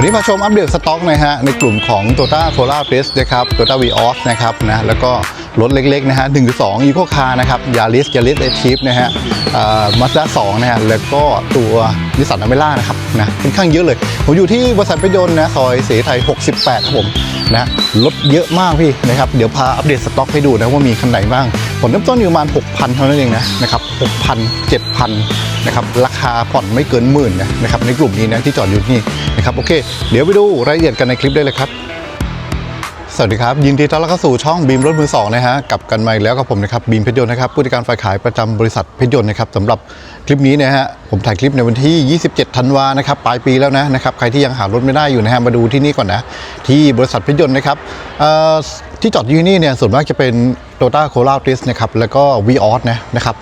วันนี้มาชมอัปเดตสต็อกนะฮะในกลุ่มของ t o t a c o l a p r e s นะครับ t o t a v i o s นะครับนะแล้วก็รถเล็กๆนะฮะ1.2 Eco Car นะครับยาริสยาริสเอทีฟนะฮะมาสด้าสองนะฮะแล้วก็ตัวนิสสันอเมร่านะครับนะค่อนข้างเยอะเลย ผมอยู่ที่บริษัทประยนต์นะซอยเสรีไทย 68 ครับผม นะลดเยอะมากพี่นะครับเดี๋ยวพาอัปเดตสต็อกให้ดูนะว่ามีคันไหนบ้างผลเริ่มต้นอยู่ประมาณ 6,000 เท่านั้นเองนะนะครับ6,000 7,000นะครับราคาผ่อนไม่เกินหมื่นนะนะครับในกลุ่มนี้นะที่จอดอยู่ที่นี่นะครับโอเค เดี๋ยวไปดูรายละเอียดกันในคลิปได้เลยครับ สวัสดีครับ ยินดีต้อนรับเข้าสู่ช่องบีมรถมือสองนะฮะกลับกันมาอีกแล้วกับผมนะครับบีมเพชรยนต์นะครับผู้จัดการฝ่ายขายประจำบริษัทเพชรยนต์นะครับสำหรับคลิปนี้นะฮะผมถ่ายคลิปในวันที่ 27 ธันวานะครับปลายปีแล้วนะนะครับใครที่ยังหารถไม่ได้อยู่นะฮะมาดูที่นี่ก่อนนะที่บริษัทเพชรยนต์นะครับที่จอดอยู่ที่นี่เนี่ยส่วนมากจะเป็น โตต้าโครา t ิสนะครับแล้วก็วีออสนะนะครับ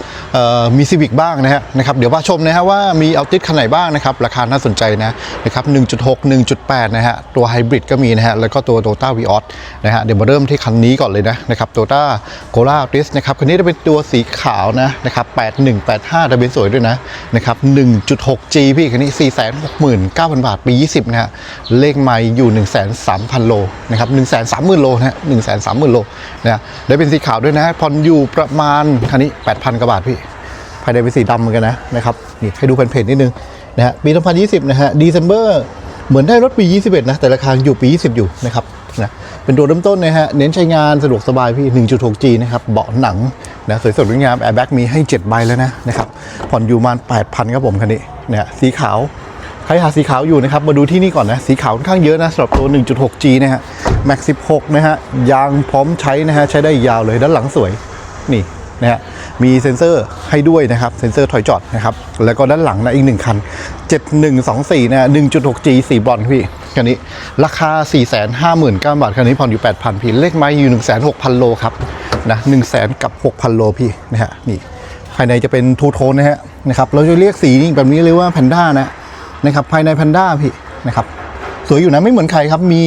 มีซีวิกบ้างนะฮะนะครับเดี๋ยวมาชมนะฮะว่ามีเอาติสคันไหนบ้างนะครับราคาน่าสนใจนะนะครับ 1.6 1.8 นะฮะตัวไฮบริดก็มีนะฮะแล้วก็ตัวโตต้าวีออสนะฮะเดี๋ยวมาเริ่มที่คันนี้ก่อนเลยนะนะครับโตต้าโคราติสนะครับคันนี้จะเป็นตัวสีขาวนะนะครับ8185ทะเบียนสวยด้วยนะนะครับ 1.6G พี่คันนี้ 469,000 บาทปี 20 นะฮะเลขไมล์อยู่ 130,000โลนะครับ130,000 โลนะฮะ130,000 โลนะฮะได้เป็นสีขาวด้วยนะผ่อนอยู่ประมาณคันนี้ 8,000กว่าบาทพี่ ภายในเป็นสีดำเหมือนกันนะนะครับนี่ให้ดูแผ่นเพจนิดนึงนะฮะปี 2020 นะฮะ December เหมือนได้รถปี 21 นะ แต่ราคาอยู่ปี 20 อยู่นะครับนะเป็นตัวเริ่มต้นนะฮะเน้นใช้งานสะดวกสบายพี่ 1.6G นะครับเบาะหนังนะสวยสดงดงามแอร์แบ็กมีให้ 7 ใบแล้วนะนะครับผ่อนอยู่ประมาณ8,000ครับผมคันนี้นะฮะสีขาว ใครหาสีขาวอยู่นะครับ มาดูที่นี่ก่อนนะ สีขาวค่อนข้างเยอะนะสำหรับตัว 1.6G นะฮะ Max 16 นะฮะ ยางพร้อมใช้นะฮะ ใช้ได้ยาวเลย ด้านหลังสวย นี่นะฮะ มีเซ็นเซอร์ให้ด้วยนะครับ เซ็นเซอร์ถอยจอดนะครับ แล้วก็ด้านหลังนะอีกหนึ่งคัน 7124 นะ 1.6G สีบอลพี่ คันนี้ ราคา 459,000บาท คันนี้ผ่อนอยู่ 8,000 พี่ เลขไม้อยู่106,000 โลครับ นะ100,000กับ 6,000 โลพี่ นะฮะ นี่ ภายในจะเป็นทูโทนนะฮะ นะครับ เราจะเรียกสีนี้แบบนี้เลยว่าแพนด้านะ นะครับภายในแพนด้าพี่นะครับสวยอยู่นะไม่เหมือนใครครับ มี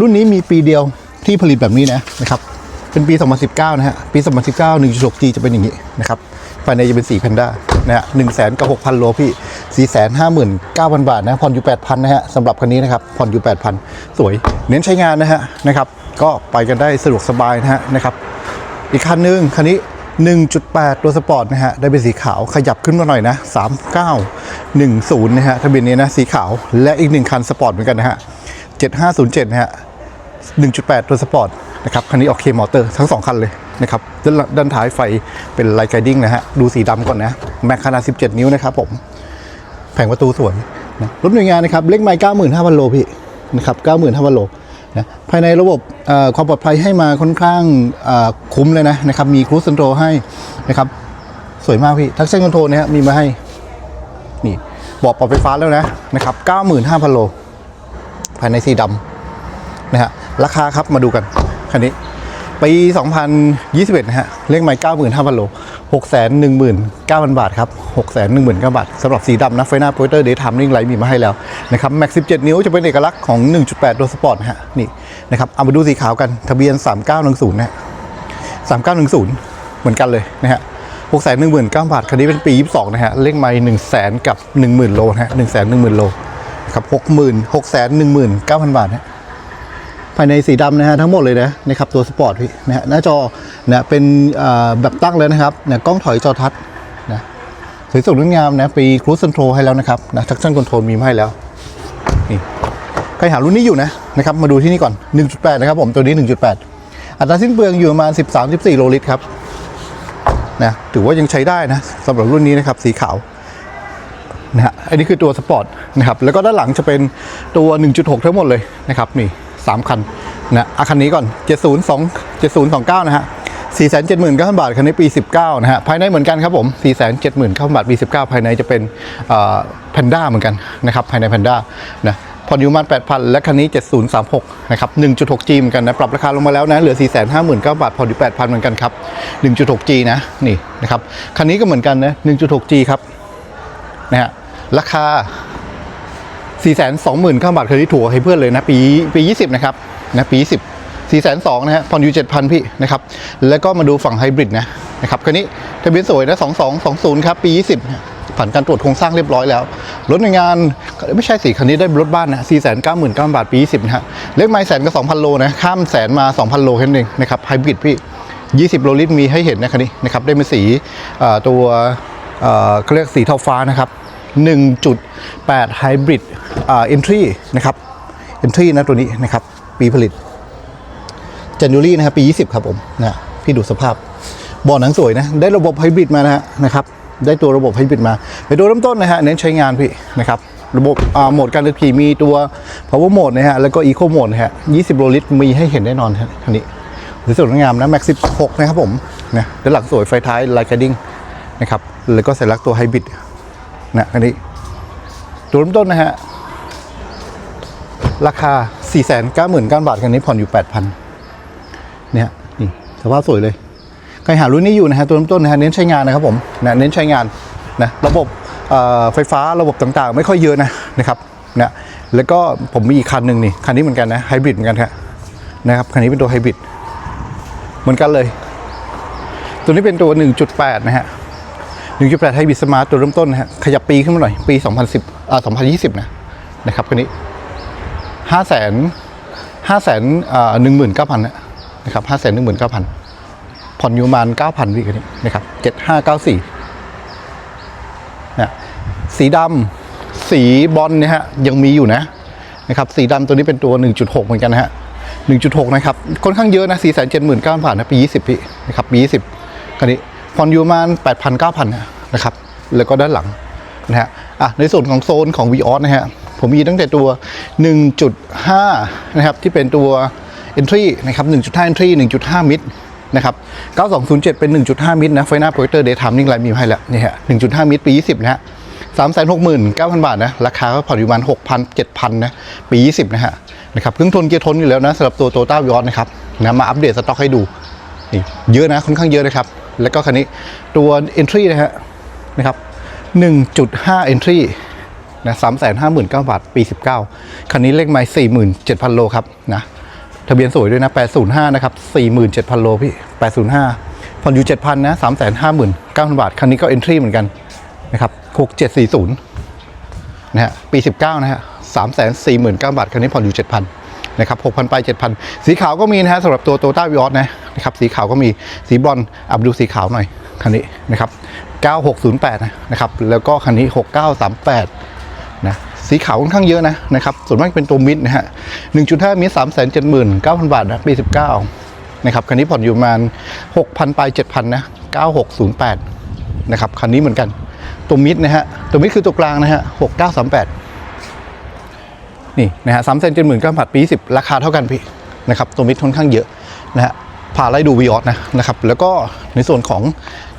รุ่นนี้มีปีเดียวที่ผลิตแบบนี้นะนะครับเป็นปี 2019 นะฮะปี 2019 1.6G จะเป็นอย่างนี้นะครับภายในจะเป็นสีแพนด้านะฮะ1 0 0 0 0กับ6,000โลพี่459,000บาทนะผ่อนอยู่8,000นะฮะสำหรับคันนี้นะครับผ่อนอยู่8,000สวย เน้นใช้งานนะฮะนะครับ ก็ไปกันได้สะดวกสบายนะฮะนะครับ อีกคันหนึ่งคันนี้ 1.8 ตัวสปอร์ตนะฮะ ได้เป็นสีขาวขยับขึ้นมาหน่อยนะ 3910 นะฮะ ทะเบียนนี้นะ สีขาว และอีกหนึ่งคันสปอร์ตเหมือนกันนะฮะ 7507 นะฮะ 1.8 ตัวสปอร์ตนะครับ คันนี้ออกเคมอเตอร์ทั้ง 2 คันเลยนะครับ ด้านด้านท้ายไฟเป็นไลท์ไกดิ้งนะฮะ ดูสีดำก่อนนะ แม็กขนาด 17 นิ้วนะครับผม แผงประตูสวยนะรถหน่วยงานนะครับ เลขไมล์95,000 โลพี่นะครับ 95,000 โล นะภายในระบบความปลอดภัยให้มาค่อนข้างคุ้มเลยนะนะครับ มีครู i คอนโทรให้นะครับ สวยมากพี่ ทักชั่นคอนโทรนะฮะมีมาให้ นี่เบอกปรับไฟฟ้าแล้วนะนะครับ95,000 โล ภายในสีดำนะฮะราคาครับมาดูกันคันนี้ ปี 2021 นะฮะ เลขไมล์95,000โล619,000 บาทครับ 619,000 บาทสำหรับสีดำนะไฟหน้าโปรเตอร์เดย์ทามนิ่งไลท์มีมาให้แล้วนะครับแม็ก17 นิ้วจะเป็นเอกลักษณ์ของ 1.8ตัวสปอร์ตฮะ นี่นะครับ เอามาดูสีขาวกัน ทะเบียน 3910นะฮะ3910 เหมือนกันเลยนะฮะ619,000บาท คันนี้เป็นปี 22 นะฮะ เลขไมล์100,000กับ 10,000 โลนะฮะ110,000 โลครับ60,000 619,000 บาทนะ ภายในสีดำนะฮะทั้งหมดเลยนะนะครับตัวสปอร์ตพี่นะฮะหน้าจอนะเป็นแบบตั้งเลยนะครับนะกล้องถอยจอทัศนะสวยสดงดงามนะปีครู i คอนโทรให้แล้วนะครับนะทักชั่นคอนโทรลมีมาให้แล้วนี่ใครหารุ่นนี้อยู่นะนะครับมาดูที่นี่ก่อน 1.8 นะครับผมตัวนี้ 1.8 อัตราสิ้นเปลืองอยู่ประมาณ 13-14 โลลิตรครับนะถือว่ายังใช้ได้นะสำหรับรุ่นนี้นะครับสีขาวนะฮะอันนี้คือตัวสปอร์ตนะครับแล้วก็ด้านหลังจะเป็นตัว 1.6 ทั้งหมดเลยนะครับนี่ 3 คันนะอาคันนี้ก่อน 702 7029 นะฮะ 479,000 บาท คันนี้ปี 19 นะฮะ ภายในเหมือนกันครับผม 479,000 บาทปี 19 ภายในจะเป็นแพนด้าเหมือนกันนะครับ ภายในแพนด้านะผ่อนอยู่ประมาณ8,000 และคันนี้ 7036 นะครับ 1.6G เหมือนกันนะ ปรับราคาลงมาแล้วนะ เหลือ 459,000 บาท ผ่อนอยู่8,000 เหมือนกันครับ 1.6G นะ นี่นะครับ คันนี้ก็เหมือนกันนะ 1.6G ครับ นะฮะ ราคา 4 2 0 0 0 0บาทเคยที่ถูกให้เพื่อนเลยนะปีปี 20 นะครับนะปี10 4 2 0 0 0นะฮะผ่อนอยู่ 7,000 พี่นะครับ แล้วก็มาดูฝั่งไฮบริดนะนะครับคันนี้ทะเบียนสวยนะ2220 ครับปี 20 ผ่านการตรวจโครงสร้างเรียบร้อยแล้ว รถในงานไม่ใช่สิคันนี้ได้รถบ้านนะ 4 9 9 0 0 0 บาทปี 20 นะฮะเลขไม้แสนกับ 2,000 โลนะข้ามแสนมา 2,000 โลแค่นั้นเองนะครับไฮบริดพี่ 20 โลลิตรมีให้เห็นนะคันนี้นะครับได้เป็นสีตัวเอ่อเขาเรียกสีเทาฟ้านะครับ 1.8ไฮบริดอ่า entry นะครับ entry นะตัวนี้นะครับ ปีผลิตจันยูรี่นะครับปี 20 ครับผมนะพี่ดูสภาพบ่อหนังสวยนะ ได้ระบบไฮบริดมานะฮะนะครับได้ตัวระบบไฮบริดมา ไปตัวเริ่มต้นนะฮะเน้นใช้งานพี่นะครับระบบอ่าโหมดการขับขี่มีตัว power mode นะฮะแล้วก็ eco mode นะฮะ 20 โลลิตรมีให้เห็นแน่นอนคันนี้หรือสวยงามนะ max 16 นะครับผมนะด้านหลังสวยไฟท้ายไลท์ก d ดิ้งนะครับแล้วก็สัญลักตัวไฮบริด นะคันนี้ตัวเริ่มต้นนะฮะ ราคา 499,000 บาท คันนี้ผ่อนอยู่ 8,000เนี่ยนี่สภาพสวยเลย ใครหารุ่นนี้อยู่นะฮะ ตัวเริ่มต้นนะฮะ เน้นใช้งานนะครับผมนะเน้นใช้งานนะระบบไฟฟ้าระบบต่างๆ ไม่ค่อยเยอะนะนะครับนะแล้วก็ผมมีอีกคันหนึ่งนี่ คันนี้เหมือนกันนะไฮบริดเหมือนกันครับนะครับ คันนี้เป็นตัวไฮบริดเหมือนกันเลย ตัวนี้เป็นตัว 1.8 นะฮะ 1.8ไฮบริดสมาร์ทตัวเริ่มต้นนะฮะขยับปีขึ้นมาหน่อยปี 2010อ่า2020 นะนะครับคันนี้ 5 0 0 0 0 5 0 0 0 0อ่า19,000นะนะครับ5 1 9 0 0 0 ผ่อนอยู่ประมาณ9,000วิกันนี้นะครับ7594นะสีดำสีบอลนี่ยฮะยังมีอยู่นะนะครับสีดำตัวนี้เป็นตัว 1.6 เหมือนกันนะฮะ1.6 นะครับ ค่อนข้างเยอะนะ479,000บาทนะปี 20 พี่นะครับปี 20คันนี้ ผ่อนอยู่ประมาณ8,000 9 0 0นะครับ แล้วก็ด้านหลังนะฮะอะในส่วนของโซนของ v ีออนะฮะผมมีตั้งแต่ตัว 1.5 นะครับ ที่เป็นตัว entry นะครับ 1.5 entry 1.5 mid นะครับ9207 เป็น 1.5 มิตรนะไฟหน้าโปรเจคเตอร์เดย์ไทม์นิ่งไลท์มีให้แล้วนี่ฮะ1.5 มิตรปี 20 นะฮะ369,000 บาทนะ ราคาก็ผ่อนอยู่ประมาณ6,000 7,000 นะ ปี 20 นะฮะนะครับเครื่องทนเกียร์ทนอยู่แล้วนะสำหรับตัวโตต้าวิออสนะครับนะมาอัปเดตสต็อกให้ดูนี่เยอะนะ ค่อนข้างเยอะนะครับ แล้วก็คันนี้ตัว Entry นะฮะนะครับ1.5 Entry นะสามแสนห้าหมื่นเก้าบาท ปีสิบเก้าคันนี้เลขไม้สี่หมื่นเจ็ดพันโลครับนะทะเบียนสวยด้วยนะแปดศูนย์ห้านะครับสี่หมื่นเจ็ดพันโลพี่แปดศูนย์ห้าผ่อนอยู่เจ็ดพันนะสามแสนห้าหมื่นเก้าพันบาท คันนี้ก็เอนทรีเหมือนกันนะครับหกเจ็ดสี่ศูนย์นะฮะปีสิบเก้านะฮะสามแสนสี่หมื่นเก้าบาท คันนี้ผ่อนอยู่เจ็ดพัน นะครับ6,000ไป7,000สีขาวก็มีนะฮะสำหรับตัวโตต้าวิออสนะนะครับสีขาวก็มีสีบอลอับดูสีขาวหน่อยคันนี้นะครับ9608นะครับแล้วก็คันนี้ 6938นะสีขาวค่อนข้างเยอะนะนะครับส่วนมากเป็นตัวมิดนะฮะ1.5มิด379,000 บาทนะปี 19นะครับคันนี้ผ่อนอยู่ประมาณ 6,000 ไป 7,000นะ9608นะครับคันนี้เหมือนกันตัวมิดนะฮะตัวมิดคือตัวกลางนะฮะ6938 นี่นะฮะ379,000บาทปี10ราคาเท่ากันพี่นะครับตัวมิดค่อนข้างเยอะนะฮะพาไล่ดูวีออสนะนะครับแล้วก็ในส่วนของ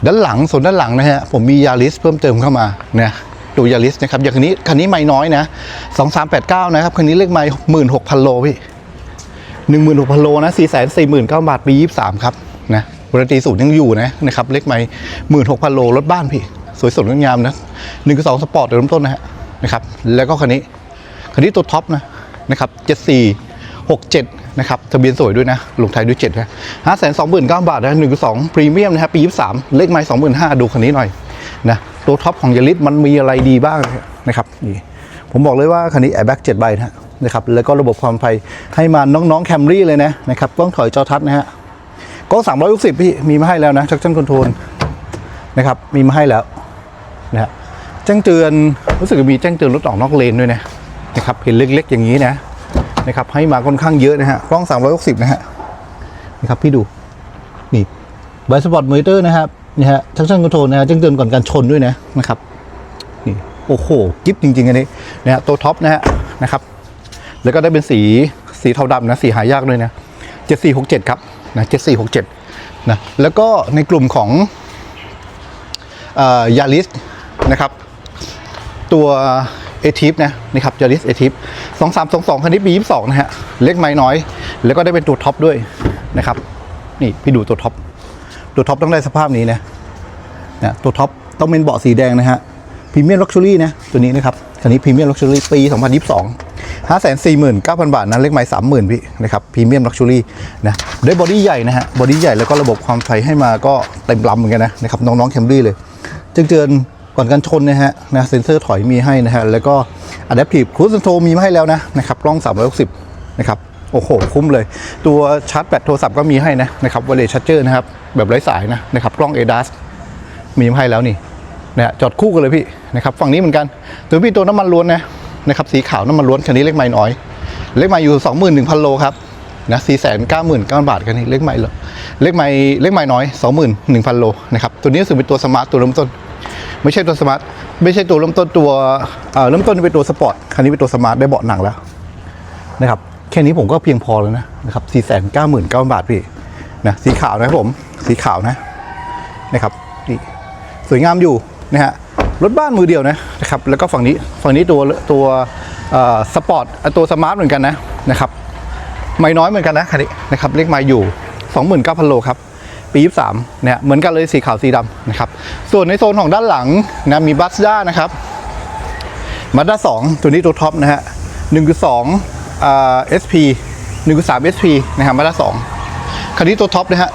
ด้านหลังส่วนด้านหลังนะฮะผมมียาริสเพิ่มเติมเข้ามาเนะดูยาริสนะครับอย่างคันนี้คันนี้ไม่น้อยนะ2389นะครับคันนี้เลขไม่16,000โลพี่16,000โลนะ449,000บาทปี23ครับนะวรันตีศูนย์ยังอยู่นะนะครับเลขไม่16,000โลรถบ้านพี่ สวยสดงดงามนะ1.2สปอร์ตเริ่มต้นนะฮะนะครับแล้วก็คันนี้ คันนี้ตัวท็อปนะนะครับ74 67นะครับทะเบียนสวยด้วยนะลงท้ายด้วย7นะ5 2 9 0 0 0บาทนะ1.2พรีเมียมนะครับปี23เลขไม้25,000ดูคันนี้หน่อยนะตัวท็อปของยาริสมันมีอะไรดีบ้างนะครับนี่ผมบอกเลยว่าคันนี้แอร์แบ็ก7ใบนะนะครับแล้วก็ระบบความปลอดภัยให้มาน้องๆแคมรี่เลยนะนะครับกล้องถอยจอทัศนะฮะกล้อง360พี่มีมาให้แล้วนะชักชั่นคอนโทรลนะครับมีมาให้แล้วนะฮะแจ้งเตือนรู้สึกมีแจ้งเตือนรถออกนอกเลนด้วยนะ นะครับเห็นเล็กๆอย่างนี้นะนะครับให้มาค่อนข้างเยอะนะฮะกล้อง 360 นะฮะนะครับพี่ดูนี่ไบสปอร์ตมอนิเตอร์นะครับนี่ฮะชักชั่นคอนโทรลนะฮะแจ้งเตือนก่อนการชนด้วยนะนะครับนี่โอ้โหกิฟจริงๆ อันนี้นะฮะตัวท็อปนะฮะนะครับ แล้วก็ได้เป็นสีสีเทาดำนะสีหายากด้วยนะ7467 ครับนะ7467นะแล้วก็ในกลุ่มของยาริสนะครับ ตัว เอทิฟนะนะครับยาริสเอทิฟสองสามสองสองคันนี้ปียี่สิบสองนะฮะเล็กไม้น้อย แล้วก็ได้เป็นตัวท็อปด้วยนะครับนี่พี่ดูตัวท็อปตัวท็อปต้องได้สภาพนี้นะนะตัวท็อปต้องเป็นเบาะสีแดงนะฮะพรีเมียมลักชัวรี่นะตัวนี้นะครับคันนี้พรีเมียมลักชัวรี่ปี 2022 549,000 บาทนะเลขไม้30,000พี่นะครับพรีเมียมลักชัวรี่นะได้บอดี้ใหญ่นะฮะบอดี้ใหญ่แล้วก็ระบบความไฟให้มาก็เต็มลำเหมือนกันนะนะครับน้องๆแคมรี่เลยจึงเตือน ก่อนการชนนะฮะนะเซ็นเซอร์ถอยมีให้นะฮะแล้วก็ Adaptive Cruise Control มีมาให้แล้วนะนะครับกล้อง 360 นะครับโอ้โห คุ้มเลย ตัวชาร์จแบตโทรศัพท์ก็มีให้นะนะครับวอลเลชาร์เจอร์นะครับ แบบไร้สายนะนะครับกล้อง ADAS มีมาให้แล้วนี่นะฮะจอดคู่กันเลยพี่นะครับฝั่งนี้เหมือนกัน ตัวพี่ตัวน้ำมันล้วนนะนะครับสีขาวน้ำมันล้วนคันนี้เลขไม้น้อย เลขไม้อยู่ 21,000 โลครับนะ499,000บาทคันนี้เลขไม้เลยเลขไม้เลขไม้น้อย 21,000 โลนะครับตัวนี้รู้สึกเป็นตัวสมาร์ตตัวเริ่มต้น ไม่ใช่ตัวสมาร์ทไม่ใช่ตัวเริ่มต้นตัวเริ่มต้นเป็นตัวสปอร์ตคันนี้เป็นตัวสมาร์ทได้เบาะหนังแล้วนะครับแค่นี้ผมก็เพียงพอแล้วนะนะครับ499,000บาทพี่นะสีขาวนะครับผมสีขาวนะนะครับนี่สวยงามอยู่นะฮะรถบ้านมือเดียวนะนะครับแล้วก็ฝั่งนี้ฝั่งนี้ตัวตัวสปอร์ตตัวสมาร์ทเหมือนกันนะนะครับไม่น้อยเหมือนกันนะคันนี้นะครับเลขไม้อยู่ 29,000โลครับ ปี 23เนี่ยเหมือนกันเลยสีขาวสีดำนะครับส่วนในโซนของด้านหลังนะมีบัสด้านะครับมาด้า2ตัวนี้ตัวท็อปนะฮะ1.2อ่า SP 1.3 SP นะครับมาด้า2คันนี้ตัวท็อปนะฮะ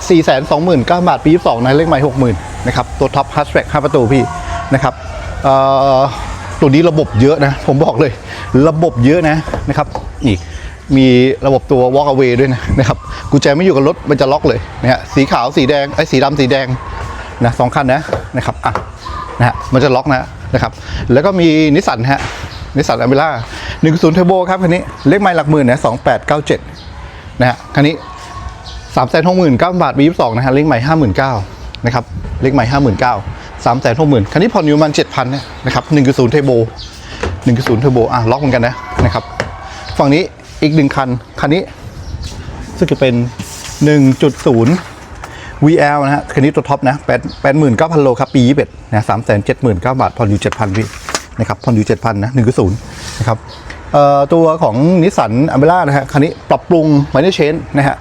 429,000บาทปี22นะเลขไม้60,000นะครับตัวท็อปฮัสแบ็ก5ประตูพี่นะครับตัวนี้ระบบเยอะนะ ผมบอกเลย ระบบเยอะนะนะครับนี่ มีระบบตัว walk away ด้วยนะนะครับกุญแจไม่อยู่กับรถมันจะล็อกเลยนะฮะสีขาวสีแดงไอ้สีดำสีแดงนะสองคันนะนะครับอะนะฮะมันจะล็อกนะนะครับ แล้วก็มีนิสสันฮะนิสสันอเมร่าหนึ่งศูนย์เทอร์โบครับคันนี้เลขไม้หลักหมื่นนะสองแปดเก้าเจ็ดนะฮะคันนี้สามแสนหกหมื่นเก้าบาทปียี่สิบสองนะฮะเลขไม้ห้าหมื่นเก้านะครับเลขไม้ห้าหมื่นเก้าสามแสนหกหมื่นคันนี้ผ่อนอยู่ประมันเจ็ดพันนะครับหนึ่งศูนย์เทอร์โบหนึ่งศูนย์เทอร์โบอะล็อกเหมือนกันนะนะครับฝั่งนี้ อีกหนึ่งคัน คันนี้ ซึ่งจะเป็น 1.0 VL นะฮะ คันนี้ตัวท็อปนะ8 89,000 โลครับ ปี 21นะ379,000 บาท ผ่อนอยู่ 7,000พี่นะครับ ผ่อนอยู่ 7,000 นะ 1.0 นะครับเอ่อตัวของนิสสันอเมร่านะฮะ คันนี้ปรับปรุงไมเนอร์เชนนะฮะ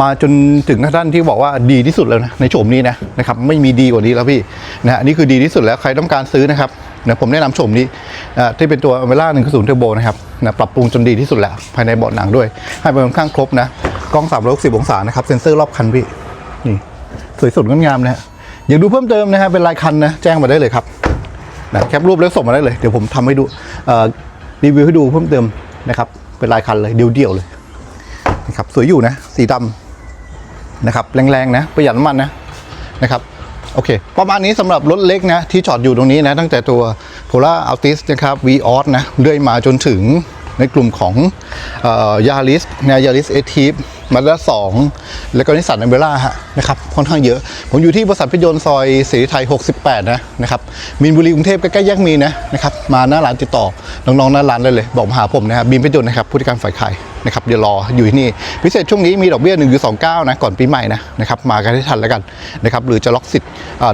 มาจนถึงท่านที่บอกว่าดีที่สุดแล้วนะในโฉมนี้นะนะครับไม่มีดีกว่านี้แล้วพี่นะฮะนี่คือดีที่สุดแล้วใครต้องการซื้อนะครับ นะผมแนะนำโฉมนี้ที่เป็นตัวอเมร่า1.0เทอร์โบนะครับนะปรับปรุงจนดีที่สุดแล้ว ภายในเบาะหนังด้วย ให้เป็นค่อนข้างครบนะกล้อง 360 องศานะครับ เซ็นเซอร์รอบคันพี่นี่สวยสดงดงามนะฮะอยากดูเพิ่มเติมนะฮะเป็นรายคันนะแจ้งมาได้เลยครับนะแคปรูปแล้วส่งมาได้เลยเดี๋ยวผมทำให้ดูรีวิวให้ดูเพิ่มเติมนะครับเป็นรายคันเลยเดี่ยวๆเลยนะครับสวยอยู่นะสีดำนะครับแรงๆนะประหยัดน้ำมันนะนะครับ โอเค ประมาณนี้สำหรับรถเล็กนะ ที่จอดอยู่ตรงนี้นะ ตั้งแต่ตัว p o l a Altis นะครับ v o s นะเรื่อยมาจนถึงในกลุ่มของยาริสนะยาริสเอทีฟมาด้าสองแล้วก็นิสสันอเมร่าฮะนะครับค่อนข้างเยอะ ผมอยู่ที่บริษัทพิยนต์ซอยศรีไทย 68 นะนะครับมีนบุรีกรุงเทพใกล้ๆแยกมีนะนะครับมาหน้าร้านติดต่อน้องๆหน้าร้านได้เลย บอกมาหาผมนะครับบีมพิยนต์นะครับผู้จัดการฝ่ายขาย นะครับเดี๋ยวรออยู่ที่นี่ พิเศษช่วงนี้มีดอกเบี้ย1.29นะก่อนปีใหม่นะนะครับมากันให้ทันแล้วกันนะครับหรือจะล็อกสิทธิ์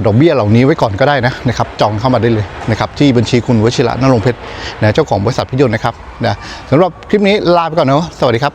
ดอกเบี้ยเหล่านี้ไว้ก่อนก็ได้นะนะครับจองเข้ามาได้เลยนะครับที่บัญชีคุณวชิระนรงเพชรนะเจ้าของบริษัทพิยนต์นะครับนะสำหรับคลิปนี้ลาไปก่อนเนาะสวัสดีครับ